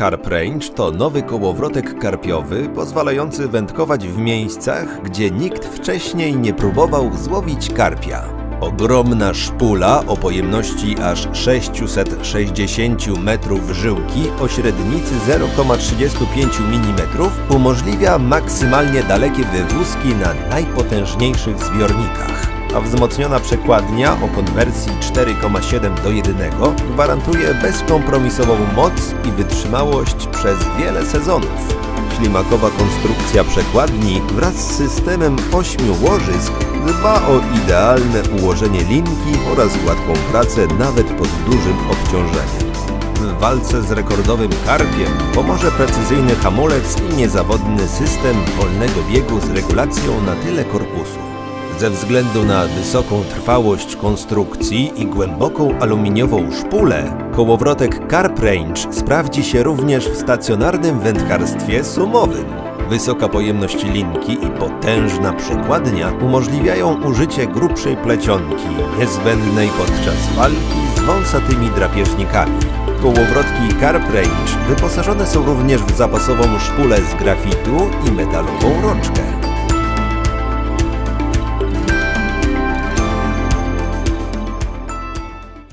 Carp Range to nowy kołowrotek karpiowy pozwalający wędkować w miejscach, gdzie nikt wcześniej nie próbował złowić karpia. Ogromna szpula o pojemności aż 660 metrów żyłki o średnicy 0,35 mm umożliwia maksymalnie dalekie wywózki na najpotężniejszych zbiornikach a wzmocniona przekładnia o konwersji 4,7 do 1 gwarantuje bezkompromisową moc i wytrzymałość przez wiele sezonów. Ślimakowa konstrukcja przekładni wraz z systemem 8 łożysk dba o idealne ułożenie linki oraz gładką pracę nawet pod dużym obciążeniem. W walce z rekordowym karpiem pomoże precyzyjny hamulec i niezawodny system wolnego biegu z regulacją na tyle korpusu. Ze względu na wysoką trwałość konstrukcji i głęboką aluminiową szpulę, kołowrotek Carp Range sprawdzi się również w stacjonarnym wędkarstwie sumowym. Wysoka pojemność linki i potężna przekładnia umożliwiają użycie grubszej plecionki, niezbędnej podczas walki z wąsatymi drapieżnikami. Kołowrotki Carp Range wyposażone są również w zapasową szpulę z grafitu i metalową rączkę.